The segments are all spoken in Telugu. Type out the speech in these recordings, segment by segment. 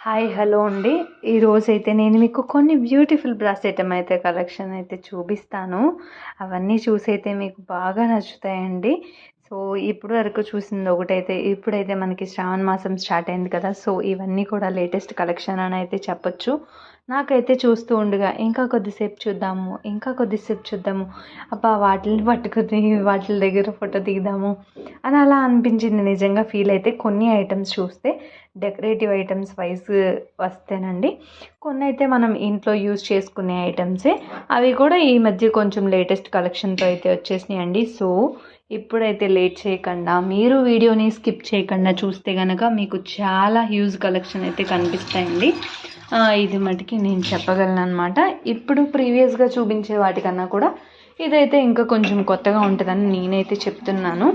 హాయ్ హలో అండి. ఈరోజైతే నేను మీకు కొన్ని బ్యూటిఫుల్ బ్రాస్ ఐటమ్ అయితే కలెక్షన్ అయితే చూపిస్తాను. అవన్నీ చూసి అయితే మీకు బాగా నచ్చుతాయండి. సో ఇప్పుడు వరకు చూసింది ఒకటైతే ఇప్పుడైతే మనకి శ్రావణ మాసం స్టార్ట్ అయింది కదా సో ఇవన్నీ కూడా లేటెస్ట్ కలెక్షన్ అని అయితే చెప్పొచ్చు. నాకైతే చూస్తూ ఉండగా ఇంకా కొద్దిసేపు చూద్దాము ఇంకా కొద్దిసేపు చూద్దాము అబ్బా వాటిని పట్టుకుని వాటి దగ్గర ఫోటో దిగుదాము అని అలా అనిపించింది నిజంగా ఫీల్ అయితే. కొన్ని ఐటమ్స్ చూస్తే డెకరేటివ్ ఐటమ్స్ వైజ్ వస్తేనండి. కొన్ని అయితే మనం ఇంట్లో యూజ్ చేసుకునే ఐటమ్సే అవి కూడా ఈ మధ్య కొంచెం లేటెస్ట్ కలెక్షన్తో అయితే వచ్చేసినాయి అండి సో ఇప్పుడైతే లేట్ చేయకుండా మీరు వీడియోని స్కిప్ చేయకుండా చూస్తే కనుక మీకు చాలా హ్యూజ్ కలెక్షన్ అయితే కనిపిస్తాయండి. ఇది మటుకి నేను చెప్పగలను అనమాట ఇప్పుడు ప్రీవియస్గా చూపించే వాటికన్నా కూడా ఇదైతే ఇంకా కొంచెం కొత్తగా ఉంటుందని నేనైతే చెప్తున్నాను.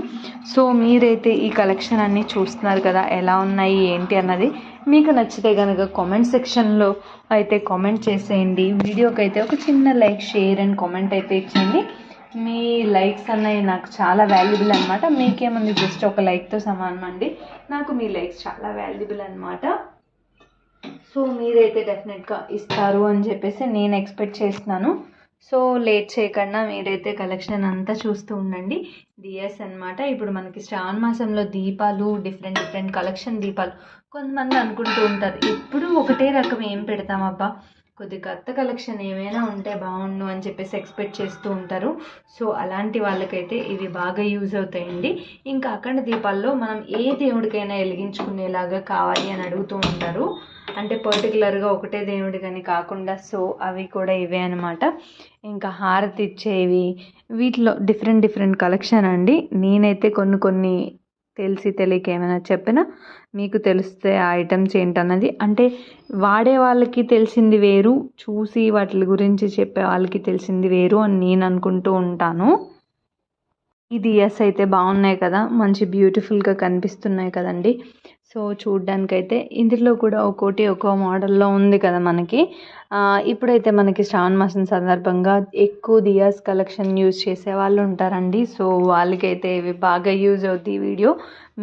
సో మీరైతే ఈ కలెక్షన్ అన్నీ చూస్తున్నారు కదా ఎలా ఉన్నాయి ఏంటి అన్నది మీకు నచ్చితే కనుక కామెంట్ సెక్షన్లో అయితే కామెంట్ చేసేయండి. వీడియోకి అయితే ఒక చిన్న లైక్ షేర్ అండ్ కామెంట్ అయితే ఇచ్చేయండి. మీ లైక్స్ అన్నవి నాకు చాలా వాల్యుబుల్ అనమాట మీకేముంది జస్ట్ ఒక లైక్తో సమానం అండి. నాకు మీ లైక్స్ చాలా వాల్యుబుల్ అనమాట సో మీరైతే డెఫినెట్గా ఇస్తారు అని చెప్పేసి నేను ఎక్స్పెక్ట్ చేస్తున్నాను. సో లేట్ చేయకుండా మీరైతే కలెక్షన్ అంతా చూస్తూ ఉండండి. డిఎస్ అన్నమాట. ఇప్పుడు మనకి శ్రావణ మాసంలో దీపాలు డిఫరెంట్ డిఫరెంట్ కలెక్షన్ దీపాలు కొంతమంది అనుకుంటూ ఉంటారు. ఇప్పుడు ఒకటే రకం ఏం పెడతామబ్బా కొద్ది కొత్త కలెక్షన్ ఏమైనా ఉంటే బాగుండు అని చెప్పేసి ఎక్స్పెక్ట్ చేస్తూ ఉంటారు. సో అలాంటి వాళ్ళకైతే ఇవి బాగా యూజ్ అవుతాయండి. ఇంకా అఖండ దీపాల్లో మనం ఏ దేవుడికైనా వెలిగించుకునేలాగా కావాలి అని అడుగుతూ ఉంటారు. అంటే పర్టికులర్గా ఒకటే దేవుడి కానీ కాకుండా సో అవి కూడా ఇవే అనమాట ఇంకా హారతి ఇచ్చేవి వీటిలో డిఫరెంట్ డిఫరెంట్ కలెక్షన్ అండి. నేనైతే కొన్ని కొన్ని తెలిసి తెలియక ఏమైనా చెప్పినా మీకు తెలిస్తే ఆ ఐటమ్స్ ఏంటన్నది. అంటే వాడే వాళ్ళకి తెలిసింది వేరు చూసి వాటి గురించి చెప్పే వాళ్ళకి తెలిసింది వేరు అని నేను అనుకుంటూ ఉంటాను. ఈ దియాస్ అయితే బాగున్నాయి కదా. మంచి బ్యూటిఫుల్గా కనిపిస్తున్నాయి కదండి. సో చూడ్డానికైతే ఇందులో కూడా ఒక్కోటి ఒక్కో మోడల్లో ఉంది కదా మనకి. ఇప్పుడైతే మనకి శ్రావణ మాసం సందర్భంగా ఎక్కువ దియాస్ కలెక్షన్ యూజ్ చేసే వాళ్ళు ఉంటారండి. సో వాళ్ళకైతే ఇవి బాగా యూజ్ అవుద్ది ఈ వీడియో.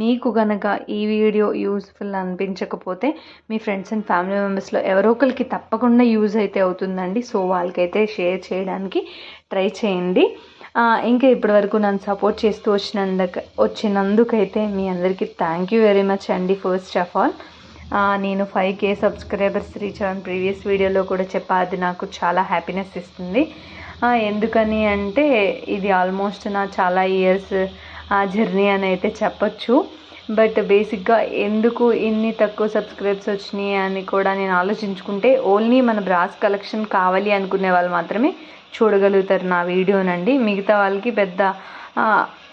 మీకు కనుక ఈ వీడియో యూస్ఫుల్ అనిపించకపోతే మీ ఫ్రెండ్స్ అండ్ ఫ్యామిలీ మెంబర్స్లో ఎవరో ఒకరికి తప్పకుండా యూజ్ అయితే అవుతుందండి. సో వాళ్ళకైతే షేర్ చేయడానికి ట్రై చేయండి. ఇంకా ఇంకా ఇప్పటివరకు నన్ను సపోర్ట్ చేస్తూ వచ్చినందుకు వచ్చినందుకైతే మీ అందరికీ థ్యాంక్ యూ వెరీ మచ్ అండి ఫస్ట్ ఆఫ్ ఆల్ నేను ఫైవ్ కే సబ్స్క్రైబర్స్ రీచ్ అవ్వని ప్రీవియస్ వీడియోలో కూడా చెప్పా అది నాకు చాలా హ్యాపీనెస్ ఇస్తుంది. ఎందుకని అంటే ఇది ఆల్మోస్ట్ నా చాలా ఇయర్స్ జర్నీ అని అయితే చెప్పొచ్చు. బట్ బేసిక్గా ఎందుకు ఇన్ని తక్కువ సబ్స్క్రైబ్స్ వచ్చినాయి అని కూడా నేను ఆలోచించుకుంటే ఓన్లీ మన బ్రాస్ కలెక్షన్ కావాలి అనుకునే వాళ్ళు మాత్రమే చూడగలుగుతారు నా వీడియోనండి. మిగతా వాళ్ళకి పెద్ద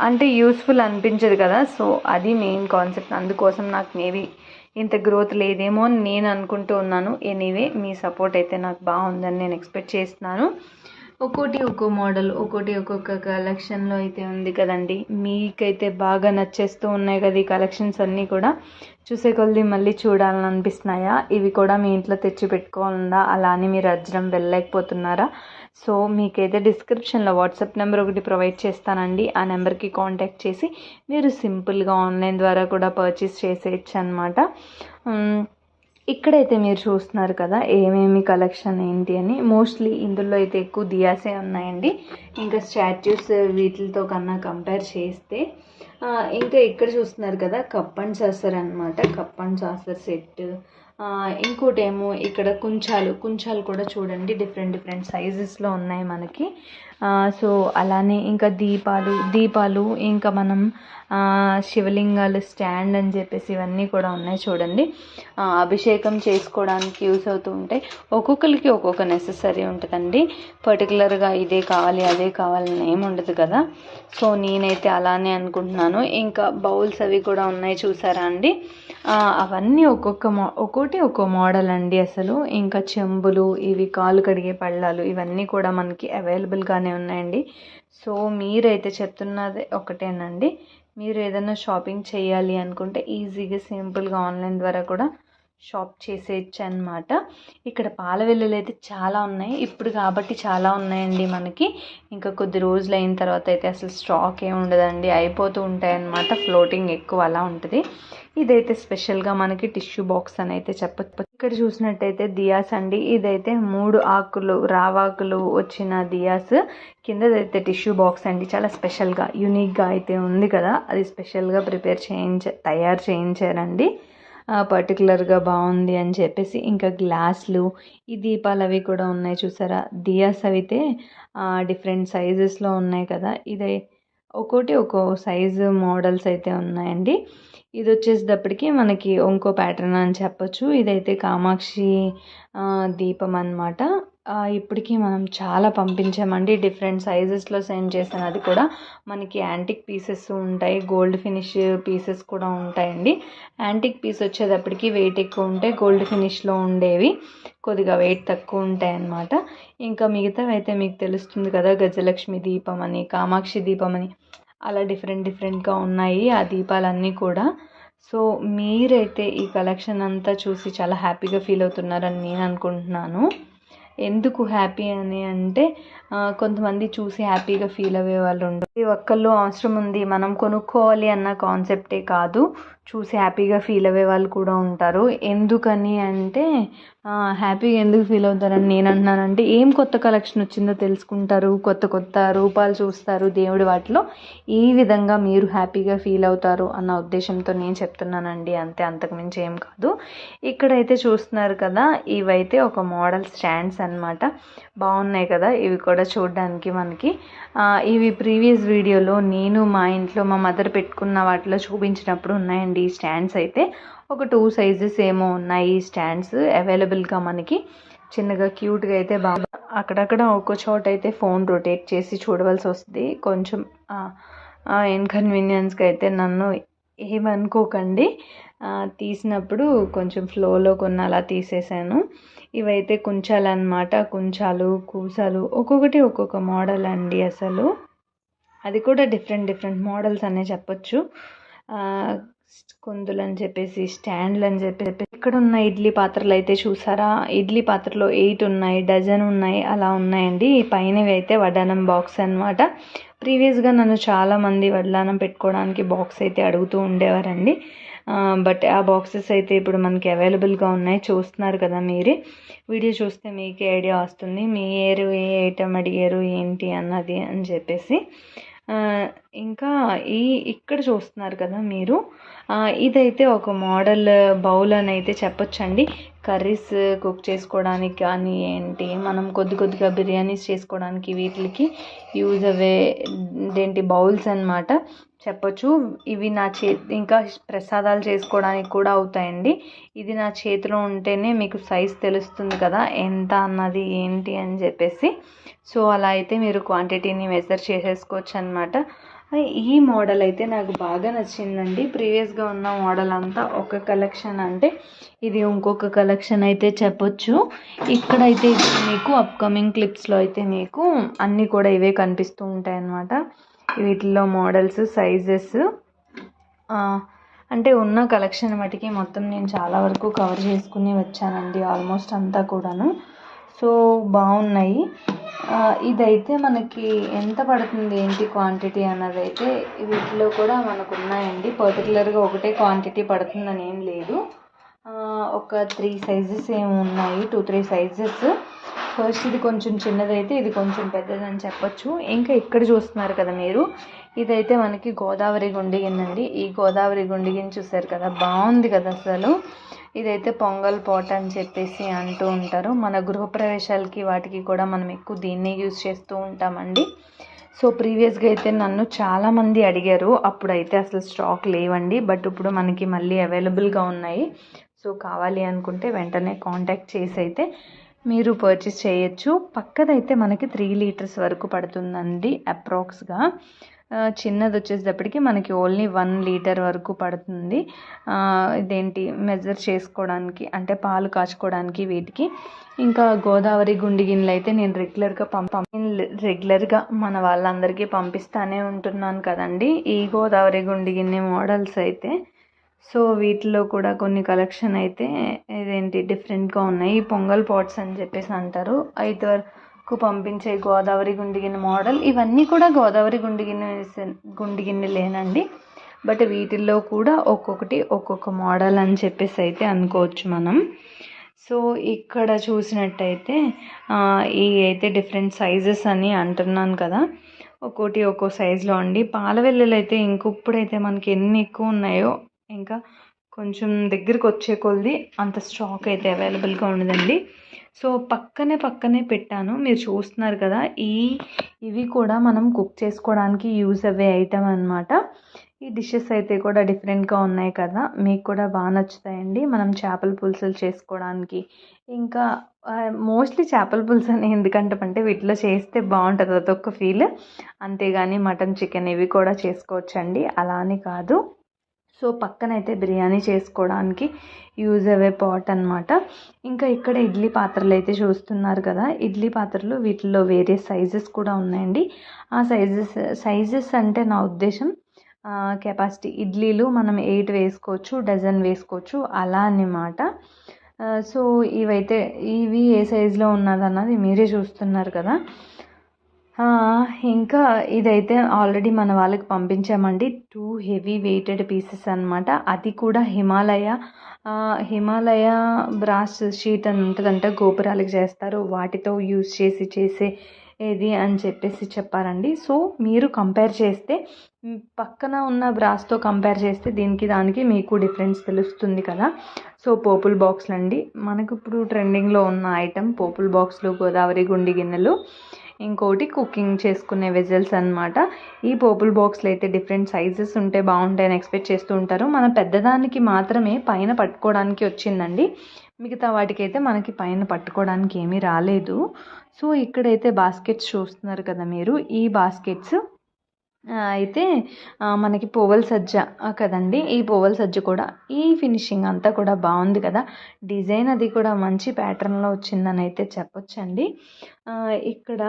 అంటే యూస్ఫుల్ అనిపించదు కదా. సో అది మెయిన్ కాన్సెప్ట్ అందుకోసం నాకు మేబీ ఇంత గ్రోత్ లేదేమో అని నేను అనుకుంటూ ఉన్నాను. ఎనీవే మీ సపోర్ట్ అయితే నాకు బాగుందని నేను ఎక్స్పెక్ట్ చేస్తున్నాను. ఒక్కోటి ఒక్కో మోడల్ ఒక్కోటి ఒక్కొక్క కలెక్షన్లో అయితే ఉంది కదండి. మీకైతే బాగా నచ్చేస్తూ ఉన్నాయి కదా ఈ కలెక్షన్స్ అన్నీ కూడా. చూసే కొద్ది మళ్ళీ చూడాలని అనిపిస్తున్నాయా ఇవి కూడా మీ ఇంట్లో తెచ్చి పెట్టుకోవాలందా అలా అని మీరు అర్జనం వెళ్ళలేకపోతున్నారా? సో మీకైతే డిస్క్రిప్షన్లో వాట్సాప్ నెంబర్ ఒకటి ప్రొవైడ్ చేస్తానండి. ఆ నెంబర్కి కాంటాక్ట్ చేసి మీరు సింపుల్గా ఆన్లైన్ ద్వారా కూడా పర్చేస్ చేసేయచ్చు అనమాట ఇక్కడైతే మీరు చూస్తున్నారు కదా ఏమేమి కలెక్షన్ ఏంటి అని. మోస్ట్లీ ఇందులో అయితే ఎక్కువ దియాసే ఉన్నాయండి. ఇంకా స్టాచ్యూస్ వీటితో కన్నా కంపేర్ చేస్తే ఇంకా ఇక్కడ చూస్తున్నారు కదా కప్ అండ్ సాసర్ అనమాట కప్ అండ్ సాసర్ సెట్ ఇంకోటి ఏమో ఇక్కడ కుంచాలు. కుంచాలు కూడా చూడండి డిఫరెంట్ డిఫరెంట్ సైజెస్లో ఉన్నాయి మనకి. సో అలానే ఇంకా దీపాలు దీపాలు ఇంకా మనం శివలింగాలు స్టాండ్ అని చెప్పేసి ఇవన్నీ కూడా ఉన్నాయి చూడండి. అభిషేకం చేసుకోవడానికి యూస్ అవుతూ ఉంటాయి. ఒక్కొక్కరికి ఒక్కొక్క నెససరీ ఉంటుందండి. పర్టికులర్గా ఇదే కావాలి అదే కావాలని ఏమి ఉండదు కదా. సో నేనైతే అలానే అనుకుంటున్నాను. ఇంకా బౌల్స్ అవి కూడా ఉన్నాయి చూసారా అండి? అవన్నీ ఒక్కొక్క మో ఒక్కోటి ఒక్కో మోడల్ అండి అసలు. ఇంకా చెంబులు ఇవి కాలు కడిగే పళ్ళాలు ఇవన్నీ కూడా మనకి అవైలబుల్గానే ఉన్నాయండి. సో మీరైతే చెప్తున్నది ఒకటేనండి. మీరు ఏదైనా షాపింగ్ చేయాలి అనుకుంటే ఈజీగా సింపుల్గా ఆన్లైన్ ద్వారా కూడా షాప్ చేసేయచ్చు అనమాట ఇక్కడ పాల వెల్లులు అయితే చాలా ఉన్నాయి. ఇప్పుడు కాబట్టి చాలా ఉన్నాయండి మనకి. ఇంకా కొద్ది రోజులు అయిన తర్వాత అయితే అసలు స్టాక్ ఏమి ఉండదండి. అయిపోతూ ఉంటాయి అన్నమాట ఫ్లోటింగ్ ఎక్కువ అలా ఉంటుంది. ఇదైతే స్పెషల్గా మనకి టిష్యూ బాక్స్ అని అయితే చెప్పచ్చు. ఇక్కడ చూసినట్టయితే దియాస్ అండి. ఇదైతే మూడు ఆకులు రావాకులు వచ్చిన దియాస్. కిందదైతే టిష్యూ బాక్స్ అండి. చాలా స్పెషల్గా యునిక్గా అయితే ఉంది కదా. అది స్పెషల్గా ప్రిపేర్ చేయించ తయారు చేయించారండి. పర్టికులర్గా బాగుంది అని చెప్పేసి ఇంకా గ్లాసులు ఈ దీపాలు అవి కూడా ఉన్నాయి చూసారా? దియాస్ అయితే డిఫరెంట్ సైజెస్లో ఉన్నాయి కదా. ఇదే ఒక్కోటి ఒక్కో సైజు మోడల్స్ అయితే ఉన్నాయండి. ఇది వచ్చేసేటప్పటికి మనకి ఇంకో ప్యాటర్న్ అని చెప్పొచ్చు. ఇదైతే కామాక్షి దీపం అనమాట ఇప్పటికీ మనం చాలా పంపించామండి. డిఫరెంట్ సైజెస్లో సెండ్ చేశాను. అది కూడా మనకి యాంటిక్ పీసెస్ ఉంటాయి. గోల్డ్ ఫినిష్ పీసెస్ కూడా ఉంటాయండి. యాంటిక్ పీస్ వచ్చేటప్పటికి వెయిట్ ఎక్కువ ఉంటే గోల్డ్ ఫినిష్లో ఉండేవి కొద్దిగా వెయిట్ తక్కువ ఉంటాయి అన్నమాట. ఇంకా మిగతావి అయితే మీకు తెలుస్తుంది కదా గజలక్ష్మి దీపం అని కామాక్షి దీపం అని. అలా డిఫరెంట్ డిఫరెంట్గా ఉన్నాయి ఆ దీపాలన్నీ కూడా. సో మీరైతే ఈ కలెక్షన్ అంతా చూసి చాలా హ్యాపీగా ఫీల్ అవుతున్నారని నేను అనుకుంటున్నాను. ఎందుకు హ్యాపీ అని అంటే కొంతమంది చూసి హ్యాపీగా ఫీల్ అయ్యే వాళ్ళు ఉండరు ప్రతి ఒక్కళ్ళు అవసరం ఉంది. మనం కొనుక్కోవాలి అన్న కాన్సెప్టే కాదు. చూసి హ్యాపీగా ఫీల్ అయ్యే వాళ్ళు కూడా ఉంటారు. ఎందుకని అంటే హ్యాపీగా ఎందుకు ఫీల్ అవుతారని నేను అంటున్నానంటే ఏం కొత్త కలెక్షన్ వచ్చిందో తెలుసుకుంటారు. కొత్త కొత్త రూపాలు చూస్తారు దేవుడి వాటిలో. ఈ విధంగా మీరు హ్యాపీగా ఫీల్ అవుతారు అన్న ఉద్దేశంతో నేను చెప్తున్నానండి. అంతే అంతకుమించి ఏం కాదు. ఇక్కడైతే చూస్తున్నారు కదా ఇవైతే ఒక మోడల్ స్టాండ్స్ అనమాట బాగున్నాయి కదా ఇవి కూడా చూడడానికి మనకి. ఇవి ప్రీవియస్ వీడియోలో నేను మా ఇంట్లో మా మదర్ పెట్టుకున్న వాటిలో చూపించినప్పుడు ఉన్నాయండి ఈ స్టాండ్స్ అయితే. ఒక టూ సైజెస్ ఏమో ఉన్నాయి ఈ స్టాండ్స్ అవైలబుల్గా మనకి. చిన్నగా క్యూట్గా అయితే బాగా అక్కడక్కడ ఒక్కో చోట అయితే ఫోన్ రొటేట్ చేసి చూడవలసి వస్తుంది. కొంచెం ఇన్కన్వీనియన్స్గా అయితే నన్ను ఏమనుకోకండి. తీసినప్పుడు కొంచెం ఫ్లోలో కొన్ని అలా తీసేసాను. ఇవైతే కుంచాలన్నమాట. కుంచాలు కూసాలు ఒక్కొక్కటి ఒక్కొక్క మోడల్ అండి అసలు. అది కూడా డిఫరెంట్ డిఫరెంట్ మోడల్స్ అనే చెప్పొచ్చు. కుందులు అని చెప్పేసి స్టాండ్లు అని చెప్పేసి. ఇక్కడ ఉన్న ఇడ్లీ పాత్రలు అయితే చూసారా? ఇడ్లీ పాత్రలో ఎయిట్ ఉన్నాయి డజన్ ఉన్నాయి అలా ఉన్నాయండి. పైనవి అయితే వడ్డానం బాక్స్ అనమాట ప్రీవియస్గా నన్ను చాలామంది వడ్డానం పెట్టుకోవడానికి బాక్స్ అయితే అడుగుతూ ఉండేవారండి. బట్ ఆ బాక్సెస్ అయితే ఇప్పుడు మనకి అవైలబుల్గా ఉన్నాయి. చూస్తున్నారు కదా మీరే. వీడియో చూస్తే మీకే ఐడియా వస్తుంది. మీ ఏరు ఏ ఐటమ్ అడిగారు ఏంటి అన్నది అని చెప్పేసి. ఇంకా ఈ ఇక్కడ చూస్తున్నారు కదా మీరు. ఇదైతే ఒక మోడల్ బౌల్ అని అయితే చెప్పొచ్చండి. కర్రీస్ కుక్ చేసుకోవడానికి కానీ ఏంటి మనం కొద్ది కొద్దిగా బిర్యానీస్ చేసుకోవడానికి వీటికి యూజ్ అవే ఇదేంటి బౌల్స్ అనమాట చెప్పొచ్చు. ఇవి నా చే ఇంకా ప్రసాదాలు చేసుకోవడానికి కూడా అవుతాయండి. ఇది నా చేతిలో ఉంటేనే మీకు సైజ్ తెలుస్తుంది కదా ఎంత అన్నది ఏంటి అని చెప్పేసి. సో అలా అయితే మీరు క్వాంటిటీని మెజర్ చేసేసుకోవచ్చు అనమాట ఈ మోడల్ అయితే నాకు బాగా నచ్చిందండి. ప్రీవియస్గా ఉన్న మోడల్ అంతా ఒక కలెక్షన్ అంటే ఇది ఇంకొక కలెక్షన్ అయితే చెప్పొచ్చు. ఇక్కడైతే మీకు అప్కమింగ్ క్లిప్స్లో అయితే మీకు అన్నీ కూడా ఇవే కనిపిస్తూ ఉంటాయి అన్నమాట వీటిలో మోడల్స్ సైజెస్ అంటే ఉన్న కలెక్షన్ మటుకి మొత్తం నేను చాలా వరకు కవర్ చేసుకుని వచ్చానండి ఆల్మోస్ట్ అంతా కూడాను. సో బాగున్నాయి. ఇదైతే మనకి ఎంత పడుతుంది ఏంటి క్వాంటిటీ అన్నది అయితే వీటిలో కూడా మనకు ఉన్నాయండి పర్టికులర్గా ఒకటే క్వాంటిటీ పడుతుందని ఏం లేదు. ఒక త్రీ సైజెస్ ఏమి ఉన్నాయి టూ త్రీ సైజెస్ ఫస్ట్ ఇది కొంచెం చిన్నదైతే ఇది కొంచెం పెద్దదని చెప్పొచ్చు. ఇంకా ఇక్కడ చూస్తున్నారు కదా మీరు. ఇదైతే మనకి గోదావరి గుండిగిన్నండి ఈ గోదావరి గుండిగిని చూసారు కదా? బాగుంది కదా అసలు. ఇదైతే పొంగల్ పాట్ అని చెప్పేసి అంటూ ఉంటారు. మన గృహప్రవేశాలకి వాటికి కూడా మనం ఎక్కువ దీన్నే యూజ్ చేస్తూ ఉంటామండి. సో ప్రీవియస్గా అయితే నన్ను చాలామంది అడిగారు. అప్పుడైతే అసలు స్టాక్ లేవండి. బట్ ఇప్పుడు మనకి మళ్ళీ అవైలబుల్గా ఉన్నాయి. సో కావాలి అనుకుంటే వెంటనే కాంటాక్ట్ చేసి అయితే మీరు పర్చేస్ చేయొచ్చు. పక్కదైతే మనకి త్రీ లీటర్స్ వరకు పడుతుందండి అప్రాక్స్గా చిన్నది వచ్చేటప్పటికి మనకి ఓన్లీ వన్ లీటర్ వరకు పడుతుంది. ఇదేంటి? మెజర్ చేసుకోవడానికి అంటే పాలు కాచుకోవడానికి వీటికి. ఇంకా గోదావరి గుండి గిన్నెలు అయితే నేను రెగ్యులర్గా పంప రెగ్యులర్గా మన వాళ్ళందరికీ పంపిస్తానే ఉంటున్నాను కదండి. ఈ గోదావరి గుండి గిన్నె మోడల్స్ అయితే సో వీటిలో కూడా కొన్ని కలెక్షన్ అయితే ఇదేంటి డిఫరెంట్గా ఉన్నాయి. పొంగల్ పాట్స్ అని చెప్పేసి అంటారు. ఐదు వరకు పంపించే గోదావరి గుండిగిన్నె మోడల్. ఇవన్నీ కూడా గోదావరి గుండిగిన్నె గిన్నె గుండి బట్ వీటిల్లో కూడా ఒక్కొక్కటి ఒక్కొక్క మోడల్ అని చెప్పేసి అయితే అనుకోవచ్చు మనం. సో ఇక్కడ చూసినట్టయితే ఈ అయితే డిఫరెంట్ సైజెస్ అని అంటున్నాను కదా. ఒక్కోటి ఒక్కో సైజులో అండి. పాల వెల్లులు అయితే ఇంకొప్పుడైతే మనకి ఎన్ని ఎక్కువ ఉన్నాయో ఇంకా కొంచెం దగ్గరికి వచ్చే కొలది అంత స్టాక్ అయితే అవైలబుల్గా ఉండదండి. సో పక్కనే పక్కనే పెట్టాను. మీరు చూస్తున్నారు కదా ఈ ఇవి కూడా మనం కుక్ చేసుకోవడానికి యూజ్ అయ్యే ఐటమ్ అనమాట ఈ డిషెస్ అయితే కూడా డిఫరెంట్గా ఉన్నాయి కదా మీకు కూడా బాగా నచ్చుతాయండి మనం చేపల పులుసులు చేసుకోవడానికి. ఇంకా మోస్ట్లీ చేపల పులుసు అని ఎందుకంటే అంటే వీటిలో చేస్తే బాగుంటుంది అదొక ఫీల్ అంతేగాని మటన్ చికెన్ ఇవి కూడా చేసుకోవచ్చండి. అలా అని కాదు. సో పక్కనైతే బిర్యానీ చేసుకోవడానికి యూజ్ అవే పాట్ అనమాట ఇంకా ఇక్కడ ఇడ్లీ పాత్రలు అయితే చూస్తున్నారు కదా. ఇడ్లీ పాత్రలు వీటిలో వేరే సైజెస్ కూడా ఉన్నాయండి. ఆ సైజెస్ సైజెస్ అంటే నా ఉద్దేశం కెపాసిటీ. ఇడ్లీలు మనం ఎయిట్ వేసుకోవచ్చు డజన్ వేసుకోవచ్చు అలా అన్నమాట. సో ఇవైతే ఇవి ఏ సైజులో ఉన్నది అన్నది మీరే చూస్తున్నారు కదా. ఇంకా ఇదైతే ఆల్రెడీ మన వాళ్ళకి పంపించామండి. టూ హెవీ వెయిటెడ్ పీసెస్ అన్నమాట. అది కూడా హిమాలయ హిమాలయ బ్రాస్ షీట్ అని ఉంటుందంట. గోపురాలకు చేస్తారు. వాటితో యూజ్ చేసి చేసే ఏది అని చెప్పేసి చెప్పారండి. సో మీరు కంపేర్ చేస్తే పక్కన ఉన్న బ్రాస్తో కంపేర్ చేస్తే దీనికి దానికి మీకు డిఫరెన్స్ తెలుస్తుంది కదా. సో పోపుల్ బాక్స్లు అండి మనకు ఇప్పుడు ట్రెండింగ్లో ఉన్న ఐటెం పోపుల్ బాక్స్లు గోదావరి గుండి గిన్నెలు. ఇంకోటి కుకింగ్ చేసుకునే వెజల్స్ అన్నమాట. ఈ పోపుల్ బాక్స్లు అయితే డిఫరెంట్ సైజెస్ ఉంటే బాగుంటాయని ఎక్స్పెక్ట్ చేస్తూ ఉంటారు. మన పెద్దదానికి మాత్రమే పైన పట్టుకోవడానికి వచ్చిందండి. మిగతా వాటికైతే మనకి పైన పట్టుకోవడానికి ఏమీ రాలేదు. సో ఇక్కడైతే బాస్కెట్స్ చూస్తున్నారు కదా మీరు. ఈ బాస్కెట్స్ అయితే మనకి పోవల్ సజ్జ కదండి? ఈ పోవల్ సజ్జ కూడా ఈ ఫినిషింగ్ అంతా కూడా బాగుంది కదా? డిజైన్ అది కూడా మంచి ప్యాటర్న్లో వచ్చిందని అయితే చెప్పొచ్చండి. ఇక్కడ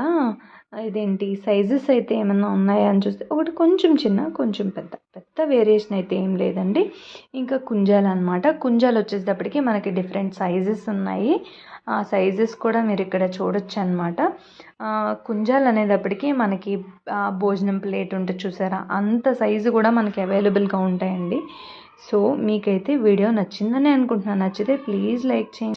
ఇదేంటి? సైజెస్ అయితే ఏమన్నా ఉన్నాయా అని చూస్తే ఒకటి కొంచెం చిన్న కొంచెం పెద్ద. పెద్ద వేరియేషన్ అయితే ఏం లేదండి. ఇంకా కుంజాలు అనమాట కుంజాలు వచ్చేటప్పటికి మనకి డిఫరెంట్ సైజెస్ ఉన్నాయి. ఆ సైజెస్ కూడా మీరు ఇక్కడ చూడొచ్చు అనమాట కుంజాలు అనేటప్పటికి మనకి భోజనం ప్లేట్ ఉంటే చూసారా? అంత సైజు కూడా మనకి అవైలబుల్గా ఉంటాయండి. సో మీకైతే వీడియో నచ్చిందని అనుకుంటున్నాను. నచ్చితే ప్లీజ్ లైక్ చేయండి.